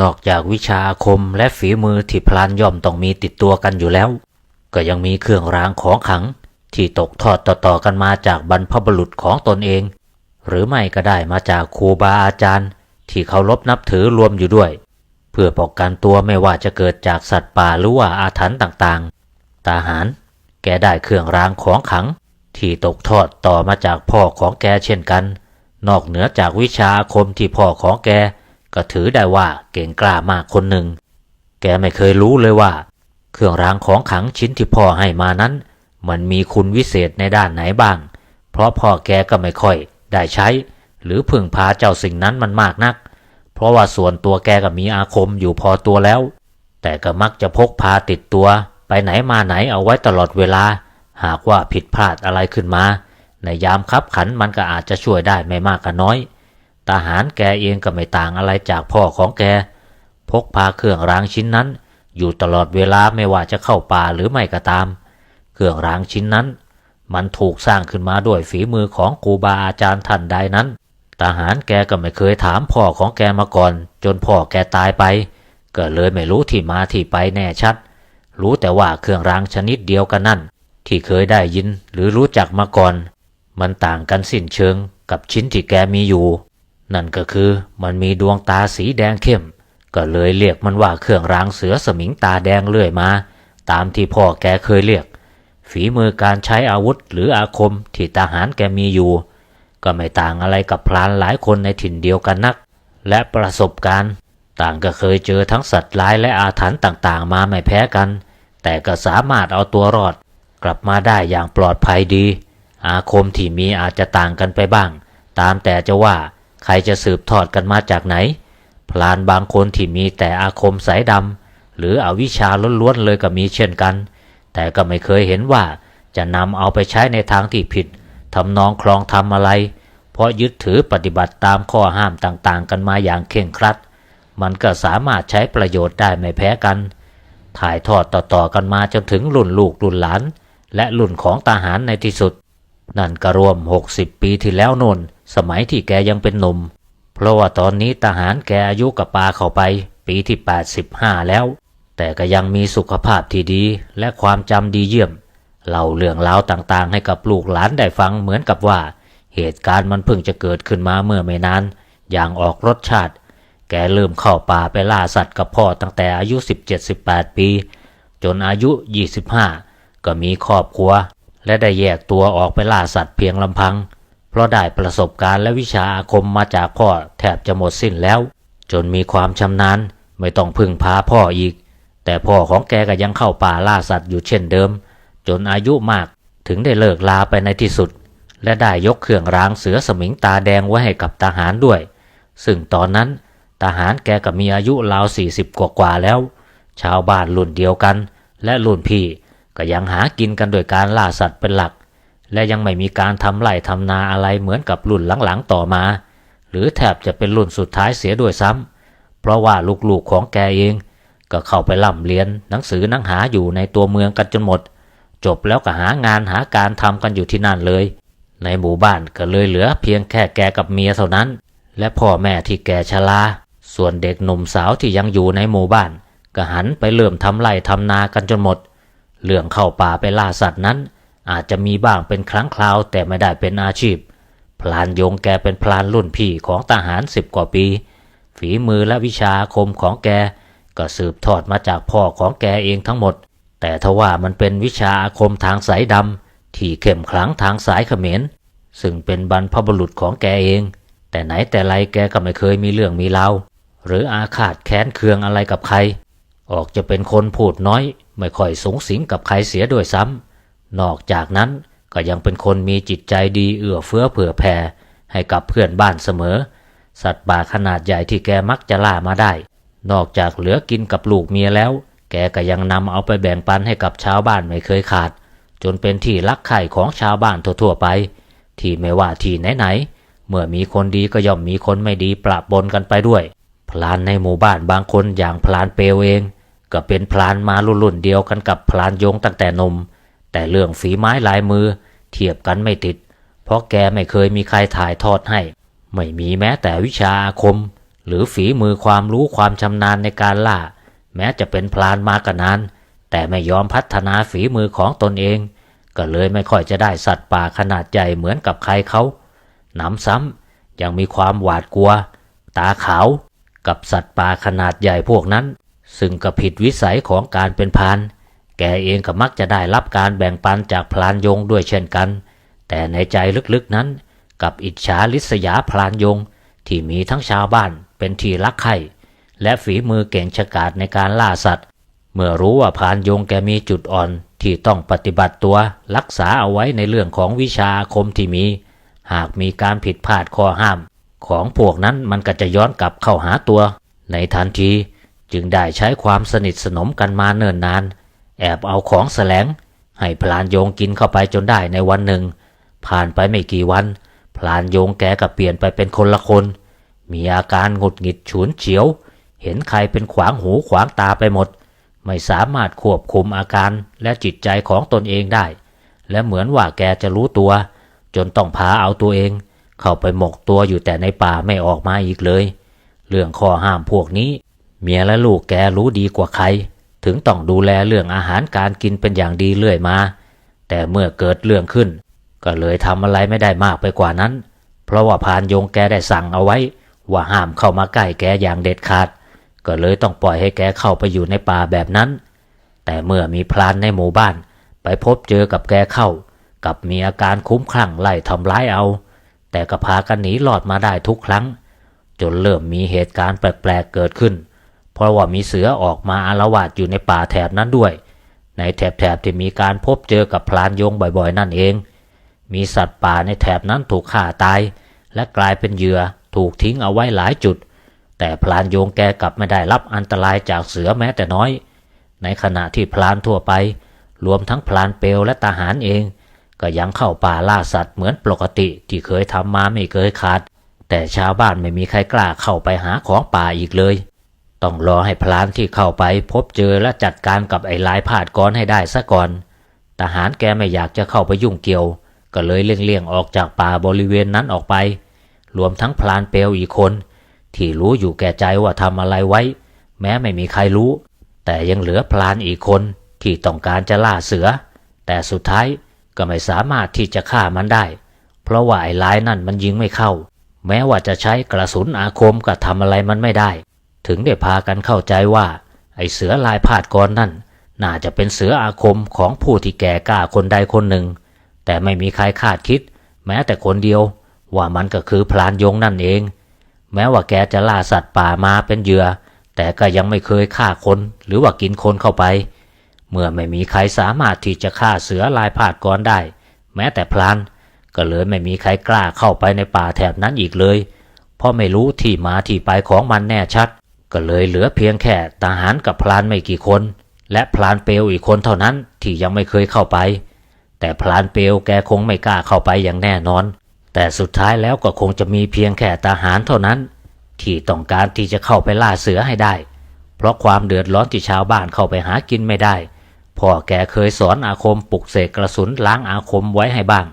นอกจากวิชาอาคมและฝีมือที่พลานย่อมต้องมีติดตัวกันอยู่แล้ว ก็ยังมีเครื่องรางของขัง ที่ตกทอดต่อๆกันมาจากบรรพบุรุษของตนเอง หรือไม่ก็ได้มาจากครูบาอาจารย์ ที่เคารพนับถือรวมอยู่ด้วย เพื่อป้องกันตัวไม่ว่าจะเกิดจากสัตว์ป่าหรือว่าอาถรรพ์ต่างๆ ตาหาร แกได้เครื่องรางของขัง ที่ตกทอดต่อมาจากพ่อของแกเช่นกัน นอกเหนือจากวิชาอาคมที่พ่อของแก ก็ถือได้ว่าเก่งกล้ามากคนหนึ่ง แกไม่เคยรู้เลยว่า เครื่องรางของขังชิ้นที่พ่อให้มานั้น มันมีคุณวิเศษในด้านไหนบ้าง เพราะพ่อแกก็ไม่ค่อย ได้ใช้ หรือพึ่งพาเจ้าสิ่งนั้นมันมากนัก เพราะว่าส่วนตัวแกก็มีอาคมอยู่พอตัวแล้ว แต่ก็มักจะพกพาติดตัว ไปไหนมาไหนเอาไว้ตลอดเวลา หากว่าผิดพลาดอะไรขึ้นมา ในยามคับขันมันก็อาจจะช่วยได้ไม่มากก็น้อย ทหารแกเองก็ไม่ต่างอะไรจากพ่อของแก พกพาเครื่องรางชิ้นนั้น อยู่ตลอดเวลาไม่ว่าจะเข้าป่าหรือไม่ก็ตาม เครื่องรางชิ้นนั้น มันถูกสร้างขึ้นมาด้วยฝีมือของครูบาอาจารย์ท่านใดนั้น ทหารแกก็ไม่เคยถามพ่อของแกมาก่อน จนพ่อแกตายไป ก็เลยไม่รู้ที่มาที่ไปแน่ชัด รู้แต่ว่าเครื่องรางชนิดเดียวกันนั่น ที่เคยได้ยินหรือรู้จักมาก่อน มันต่างกันสิ้นเชิงกับชิ้นที่แกมีอยู่ นั่นก็คือมันมีดวงตาสีแดงเข้ม ก็เลยเรียกมันว่าเครื่องรางเสือสมิงตาแดงเรื่อยมา ตามที่พ่อแกเคยเรียก ฝีมือการใช้อาวุธหรืออาคมที่ทหารแกมีอยู่ ก็ไม่ต่างอะไรกับพรานหลายคนในถิ่นเดียวกันนัก และประสบการณ์ ต่างก็เคยเจอทั้งสัตว์ร้ายและอาถรรพ์ต่างๆ มาไม่แพ้กัน แต่ก็สามารถเอาตัวรอด กลับมาได้อย่างปลอดภัยดี อาคมที่มีอาจจะต่างกันไปบ้าง ตามแต่จะว่า ใครจะสืบทอดกันมาจากไหน พลานบางคนที่มีแต่อาคมสายดำหรืออวิชชาล้วนๆเลยก็มีเช่นกัน แต่ก็ไม่เคยเห็นว่าจะนำเอาไปใช้ในทางที่ผิดทำนองคลองทำอะไร เพราะยึดถือปฏิบัติตามข้อห้ามต่างๆ กันมาอย่างเข่งครัด มันก็สามารถใช้ประโยชน์ได้ไม่แพ้กัน ถ่ายทอดต่อๆกันมาจนถึงรุ่นลูกรุ่นหลาน และรุ่นของทหารในที่สุด นั่นก็รวม 60 ปีที่แล้วน่น สมัยที่แกยังเป็นหนุ่ม เพราะว่าตอนนี้ทหารแกอายุกับปาเข้าไปปีที่ 85 แล้ว แต่ก็ยังมีสุขภาพที่ดีและความจำดีเยี่ยม เล่าเรื่องราวต่างๆ ให้กับลูกหลานได้ฟังเหมือนกับว่า เหตุการณ์มันเพิ่งจะเกิดขึ้นมาเมื่อไม่นานอย่างออกรสชาติ แกเริ่มเข้าป่าไปล่าสัตว์กับพ่อตั้งแต่อายุ 17-18 ปี จนอายุ 25 ก็มีครอบครัว และได้แยกตัวออกไปล่าสัตว์เพียงลำพัง เพราะได้ประสบการณ์และวิชาอาคมมาจากพ่อแทบจะหมดสิ้นแล้ว จนมีความชำนาญไม่ต้องพึ่งพาพ่ออีก แต่พ่อของแกก็ยังเข้าป่าล่าสัตว์อยู่เช่นเดิม จนอายุมากถึงได้เลิกลาไปในที่สุด และได้ยกเครื่องรางเสือสมิงตาแดงไว้ให้กับทหารด้วย ซึ่งตอนนั้นทหารแกก็มีอายุราวสี่สิบกว่าแล้ว ชาวบ้านรุ่นเดียวกัน และรุ่นพี่ก็ยังหากินกันโดยการล่าสัตว์เป็นหลัก และยังไม่มีการทำไร่ทำนาอะไรเหมือนกับรุ่นหลังๆต่อมา หรือแทบจะเป็นรุ่นสุดท้ายเสียด้วยซ้ำเพราะว่าลูกๆของแกเอง ก็เข้าไปล่ำเรียนหนังสือหนังหาอยู่ในตัวเมืองกันจนหมด จบแล้วก็หางานหาการทำกันอยู่ที่นั่นเลย ในหมู่บ้านก็เลยเหลือเพียงแค่แกกับเมียเท่านั้น และพ่อแม่ที่แกชราส่วนเด็กหนุ่มสาวที่ยังอยู่ในหมู่บ้านก็หันไปเริ่มทำไร่ทำนากันจนหมด เรื่องเข้าป่าไปล่าสัตว์นั้น อาจจะมีบ้างเป็นครั้งคราวแต่ไม่ได้เป็นอาชีพ พลานยงแกเป็นพลานรุ่นพี่ของทหารสิบกว่าปี ฝีมือและวิชาอาคมของแกก็สืบทอดมาจากพ่อของแกเองทั้งหมด แต่ทว่ามันเป็นวิชาอาคมทางสายดำที่เข้มขลังทางสายเขมร ซึ่งเป็นบรรพบุรุษของแกเอง แต่ไหนแต่ไรแกก็ไม่เคยมีเรื่องมีเล่าหรืออาฆาตแค้นเคืองอะไรกับใคร ออกจะเป็นคนพูดน้อย ไม่ค่อยสูงสิงกับใครเสียด้วยซ้ำ นอกจากนั้นก็ยังเป็นคนมีจิตใจดีเอื้อเฟื้อเผื่อแผ่ให้กับเพื่อนบ้านเสมอ สัตว์ป่าขนาดใหญ่ที่แกมักจะล่ามาได้ นอกจากเหลือกินกับลูกเมียแล้ว แกก็ยังนำเอาไปแบ่งปันให้กับชาวบ้านไม่เคยขาด จนเป็นที่รักใคร่ของชาวบ้านทั่วๆไป ที่ไม่ว่าที่ไหนๆเมื่อมีคนดีก็ย่อมมีคนไม่ดีปะปนกันไปด้วย พลานในหมู่บ้านบางคนอย่างพลานเปลวเอง ก็เป็นพลานมารุ่นๆเดียวกันกับพลานยงตั้งแต่หนม แต่เรื่องฝีไม้ลายมือเทียบกันไม่ติด เพราะแกไม่เคยมีใครถ่ายทอดให้ ไม่มีแม้แต่วิชาอาคม หรือฝีมือความรู้ความชำนาญในการล่า แม้จะเป็นพลานมากนาน แต่ไม่ยอมพัฒนาฝีมือของตนเอง ก็เลยไม่ค่อยจะได้สัตว์ป่าขนาดใหญ่เหมือนกับใครเขาหนำซ้ำยังมีความหวาดกลัว ตาขาวกับสัตว์ป่าขนาดใหญ่พวกนั้น ซึ่งก็ผิดวิสัยของการเป็นพาน แกเองก็มักจะได้รับการแบ่งปันจากพลานยงด้วยเช่นกัน แต่ในใจลึกๆนั้นกับอิจฉาลิษยาพลานยงที่มีทั้งชาวบ้านเป็นที่รักใคร่และฝีมือเก่งฉกาจในการล่าสัตว์ เมื่อรู้ว่าพรานยงแกมีจุดอ่อนที่ต้องปฏิบัติตัวรักษาเอาไว้ในเรื่องของวิชาอาคมที่มี หากมีการผิดพลาดข้อห้าม ของพวกนั้นมันก็จะย้อนกลับเข้าหาตัว ในทันทีจึงได้ใช้ความสนิทสนมกันมาเนิ่นนาน แอบเอาของแสลง ให้พลานโยงกินเข้าไปจนได้ในวันหนึ่ง ผ่านไปไม่กี่วัน พลานโยงแกก็เปลี่ยนไปเป็นคนละคน มีอาการหงุดหงิดฉุนเฉียว เห็นใครเป็นขวางหูขวางตาไปหมด ไม่สามารถควบคุมอาการและจิตใจของตนเองได้ และเหมือนว่าแกจะรู้ตัว จนต้องพาเอาตัวเอง เข้าไปหมกตัวอยู่แต่ในป่าไม่ออกมาอีกเลย เรื่องข้อห้ามพวกนี้ เมียและลูกแกรู้ดีกว่าใคร ถึงต้องดูแลเรื่องอาหารการกินเป็นอย่างดีเรื่อยมา แต่เมื่อเกิดเรื่องขึ้น ก็เลยทำอะไรไม่ได้มากไปกว่านั้น เพราะว่าพานยงแกได้สั่งเอาไว้ ว่าห้ามเข้ามาใกล้แกอย่างเด็ดขาด ก็เลยต้องปล่อยให้แกเข้าไปอยู่ในป่าแบบนั้น แต่เมื่อมีพรานในหมู่บ้าน ไปพบเจอกับแกเข้า กับมีอาการคุ้มคลั่งไล่ทำร้ายเอา แต่ก็พากันหนีหลอดมาได้ทุกครั้ง จนเริ่มมีเหตุการณ์แปลกๆเกิดขึ้น ราะว่ามีเสือออกมาอาละวาดอยู่ในป่าแถบนั้นด้วย ในแถบๆที่มีการพบเจอกับพรานยงบ่อยๆ นั่นเอง มีสัตว์ป่าในแถบนั้นถูกฆ่าตาย และกลายเป็นเหยื่อถูกทิ้งเอาไว้หลายจุด แต่พลานโยงแกกลับไม่ได้รับอันตรายจากเสือแม้แต่น้อย ในขณะที่พลานทั่วไป รวมทั้งพลานเปลวและทหารเอง ก็ยังเข้าป่าล่าสัตว์เหมือนปกติที่เคยทำมาไม่เคยขาด แต่ชาวบ้านไม่มีใครกล้าเข้าไปหาของป่าอีกเลย ต้องรอให้พลานที่เข้าไปพบเจอและจัดการกับไอ้ลายผาดก้อนให้ได้ซะก่อน ทหารแกไม่อยากจะเข้าไปยุ่งเกี่ยว ก็เลยเลี่ยงๆออกจากป่าบริเวณนั้นออกไป รวมทั้งพลานเปลวอีกคน ที่รู้อยู่แก่ใจว่าทำอะไรไว้ แม้ไม่มีใครรู้ แต่ยังเหลือพลานอีกคนที่ต้องการจะล่าเสือ แต่สุดท้ายก็ไม่สามารถที่จะฆ่ามันได้ เพราะว่าไอ้ลายนั่นมันยิงไม่เข้า แม้ว่าจะใช้กระสุนอาคมก็ทำอะไรมันไม่ได้ ถึงได้พากันเข้าใจว่า ไอเสือลายพาดกรนั่น น่าจะเป็นเสืออาคมของผู้ที่แก่กล้าคนใดคนหนึ่ง แต่ไม่มีใครคาดคิด แม้แต่คนเดียว ว่ามันก็คือพลานยงนั่นเอง แม้ว่าแกจะล่าสัตว์ป่ามาเป็นเหยื่อ แต่ก็ยังไม่เคยฆ่าคนหรือว่ากินคนเข้าไป เมื่อไม่มีใครสามารถที่จะฆ่าเสือลายพาดกรได้ แม้แต่พลานก็เลยไม่มีใครกล้าเข้าไปในป่าแถบนั้นอีกเลย เพราะไม่รู้ที่มาที่ไปของมันแน่ชัด ก็เลยเหลือเพียงแค่ทหารกับพลานไม่กี่คน และพลานเปลวอีกคนเท่านั้นที่ยังไม่เคยเข้าไป แต่พลานเปลวแกคงไม่กล้าเข้าไปอย่างแน่นอน แต่สุดท้ายแล้วก็คงจะมีเพียงแค่ทหารเท่านั้น ที่ต้องการที่จะเข้าไปล่าเสือให้ได้ เพราะความเดือดร้อนที่ชาวบ้านเข้าไปหากินไม่ได้พ่อแกเคยสอนอาคมปลุกเสกกระสุนล้างอาคมไว้ให้บ้าง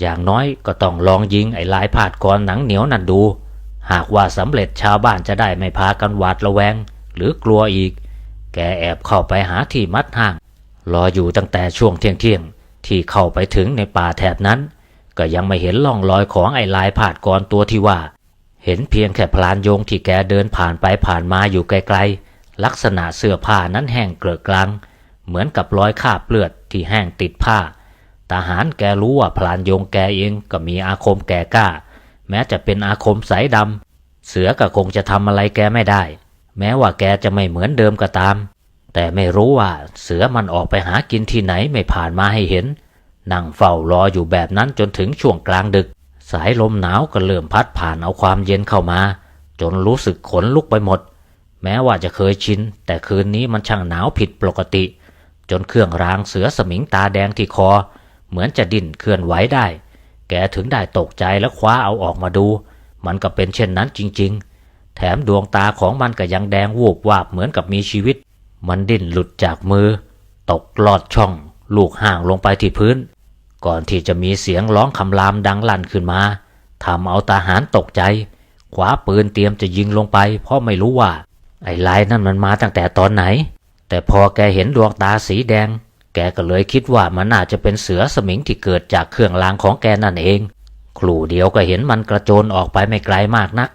อย่างน้อยก็ต้องลองยิงไอ้ลายผาดกรหนังเหนียวนั่นดู หากว่าสำเร็จชาวบ้านจะได้ไม่พากันหวาดระแวง หรือกลัวอีก แกแอบเข้าไปหาที่มัดห้าง รออยู่ตั้งแต่ช่วงเที่ยงเที่ยงที่เข้าไปถึงในป่าแถบนั้น ก็ยังไม่เห็นล่องรอยของไอ้ลายผาดกรตัวที่ว่า เห็นเพียงแค่พลานโยงที่แกเดินผ่านไปผ่านมาอยู่ไกลๆ ลักษณะเสื้อผ้านั้นแห้งเกลอะกลัง เหมือนกับรอยคาบเลือดที่แห้งติดผ้าทหารแกรู้ว่าพลานโยงแกเองก็มีอาคมแก่กล้า แม้จะเป็นอาคมสายดำเสือก็คงจะทำอะไรแกไม่ได้ แม้ว่าแกจะไม่เหมือนเดิมก็ตาม แต่ไม่รู้ว่าเสือมันออกไปหากินที่ไหนไม่ผ่านมาให้เห็น นั่งเฝ้ารออยู่แบบนั้นจนถึงช่วงกลางดึก สายลมหนาวก็เริ่มพัดผ่านเอาความเย็นเข้ามา จนรู้สึกขนลุกไปหมด แม้ว่าจะเคยชิน แต่คืนนี้มันช่างหนาวผิดปกติ จนเครื่องรางเสือสมิงตาแดงที่คอ เหมือนจะดิ้นเคลื่อนไหวได้ แกถึงได้ตกใจและคว้าเอาออกมาดู มันก็เป็นเช่นนั้นจริง ๆ แถมดวงตาของมันก็ยังแดงวูบวาบเหมือนกับมีชีวิต มันดิ้นหลุดจากมือ ตกลอดช่อง ลูกห่างลงไปที่พื้น ก่อนที่จะมีเสียงร้องคำรามดังลั่นขึ้นมาทำเอาทหารตกใจคว้าปืนเตรียมจะยิงลงไป เพราะไม่รู้ว่า ไอ้ลายนั่นมันมาตั้งแต่ตอนไหน แต่พอแกเห็นดวงตาสีแดง แกก็เลยคิดว่ามันน่าจะเป็นเสือสมิงที่เกิดจากเครื่องรางของแกนั่นเอง ครู่เดียวก็เห็นมันกระโจนออกไปไม่ไกลมากนัก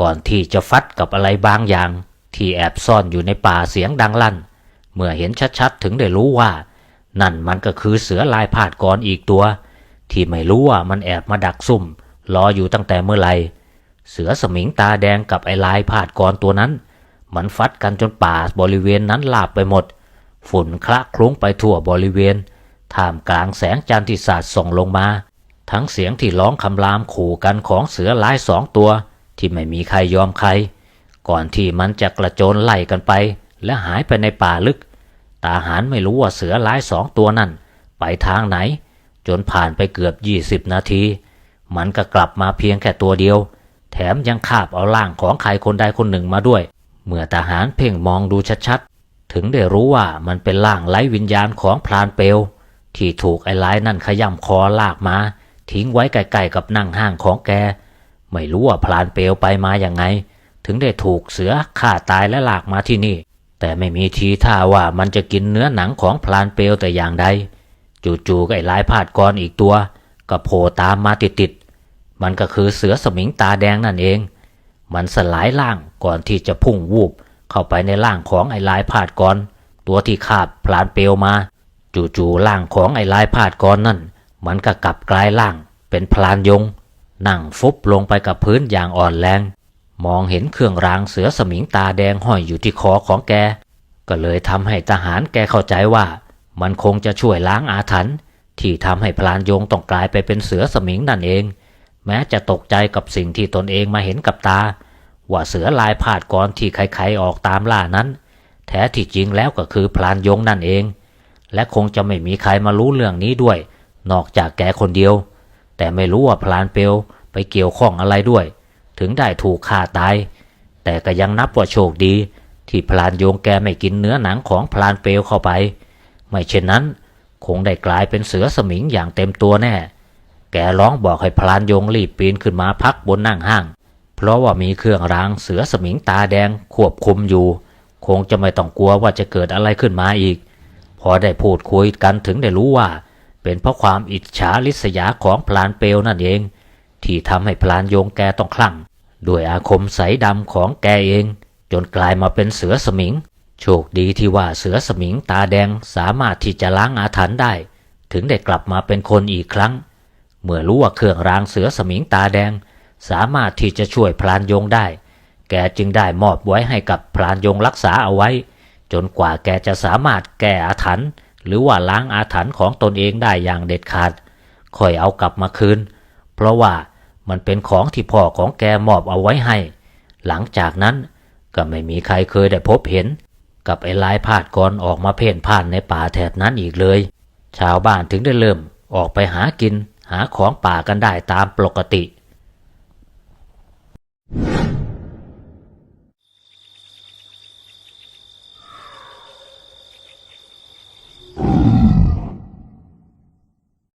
ก่อนที่จะฟัดกับอะไรบางอย่าง ที่แอบซ่อนอยู่ในป่าเสียงดังลั่น เมื่อเห็นชัดๆถึงได้รู้ว่า นั่นมันก็คือเสือลายพาดกรอีกตัว ที่ไม่รู้ว่ามันแอบมาดักซุ่มรออยู่ตั้งแต่เมื่อไหร่เสือสมิงตาแดงกับไอ้ลายพาดกรตัวนั้น มันฟัดกันจนป่าบริเวณนั้นลาบไปหมด ฝุ่นคละคลุ้งไปทั่วบริเวณ ท่ามกลางแสงจันทร์ที่สาดส่องลงมา ทั้งเสียงที่ร้องคำรามขู่กันของเสือลายสองตัว ที่ไม่มีใครยอมใคร ก่อนที่มันจะกระโจนไล่กันไป และหายไปในป่าลึก ตาหารไม่รู้ว่าเสือลายสองตัวนั่น ไปทางไหน จนผ่านไปเกือบยี่สิบนาที มันก็กลับมาเพียงแค่ตัวเดียว แถมยังคาบเอาร่างของใครคนใดคนหนึ่งมาด้วย เมื่อทหารเพ่งมองดูชัด ถึงได้รู้ว่ามันเป็นร่างไร้วิญญาณของพรานเปลวที่ถูกไอ้ลายนั่นขย่ำคอลากมา ทิ้งไว้ใกล้ๆกับนั่งห้างของแก ไม่รู้ว่าพรานเปลวไปมาอย่างไง ถึงได้ถูกเสือฆ่าตายและลากมาที่นี่ แต่ไม่มีทีท่าว่ามันจะกินเนื้อหนังของพรานเปลวแต่อย่างใดจู่ๆก็ไอ้ลายพาดกรอีกตัวก็โผล่ตามมาติดๆมันก็คือเสือสมิงตาแดงนั่นเอง มันสลายล่างก่อนที่จะพุ่งวูบ เข้าไปในร่างของไอ้ลายพาดกรตัวที่คาบพลานเปลวมา จู่ๆร่างของไอ้ลายพาดกรนั่น มันก็กลับกลายร่างเป็นพลานยง นั่งฟุบลงไปกับพื้นอย่างอ่อนแรง มองเห็นเครื่องรางเสือสมิงตาแดงห้อยอยู่ที่คอของแก ก็เลยทำให้ทหารแกเข้าใจว่า มันคงจะช่วยล้างอาถรรพ์ที่ทำให้พลานยงต้องกลายไปเป็นเสือสมิงนั่นเอง แม้จะตกใจกับสิ่งที่ตนเองมาเห็นกับตา ว่าเสือลายพาดกรที่ใครๆออกตามล่านั้น แท้ที่จริงแล้วก็คือพลานยงนั่นเอง และคงจะไม่มีใครมารู้เรื่องนี้ด้วย นอกจากแกคนเดียว แต่ไม่รู้ว่าพลานเปลวไปเกี่ยวข้องอะไรด้วย ถึงได้ถูกฆ่าตาย แต่ก็ยังนับว่าโชคดี ที่พลานโยงแกไม่กินเนื้อหนังของพลานเปลวเข้าไป ไม่เช่นนั้น คงได้กลายเป็นเสือสมิงอย่างเต็มตัวแน่ แกร้องบอกให้พลานโยงรีบปีนขึ้นมาพักบนนั่งห้าง เพราะว่ามีเครื่องรางเสือสมิงตาแดงควบคุมอยู่ คงจะไม่ต้องกลัวว่าจะเกิดอะไรขึ้นมาอีก พอได้พูดคุยกันถึงได้รู้ว่า เป็นเพราะความอิจฉาริษยาของพลานเปลวนั่นเอง ที่ทำให้พลานโยงแกต้องคลั่งด้วยอาคมใสดำของแกเอง จนกลายมาเป็นเสือสมิง โชคดีที่ว่าเสือสมิงตาแดงสามารถที่จะล้างอาถรรพ์ได้ ถึงได้กลับมาเป็นคนอีกครั้ง เมื่อรู้ว่าเครื่องรางเสือสมิงตาแดง สามารถที่จะช่วยพลานยงได้ แกจึงได้มอบไว้ให้กับพลานยงรักษาเอาไว้ จนกว่าแกจะสามารถแก้อาถรรพ์หรือว่าล้างอาถรรพ์ของตนเองได้อย่างเด็ดขาด ค่อยเอากลับมาคืน เพราะว่ามันเป็นของที่พ่อของแกมอบเอาไว้ให้ หลังจากนั้นก็ไม่มีใครเคยได้พบเห็น กับไอ้ลายพาดกรออกมาเพ่นพ่านในป่าแถบนั้นอีกเลย ชาวบ้านถึงได้เริ่มออกไปหากินหาของป่ากันได้ตามปกติ you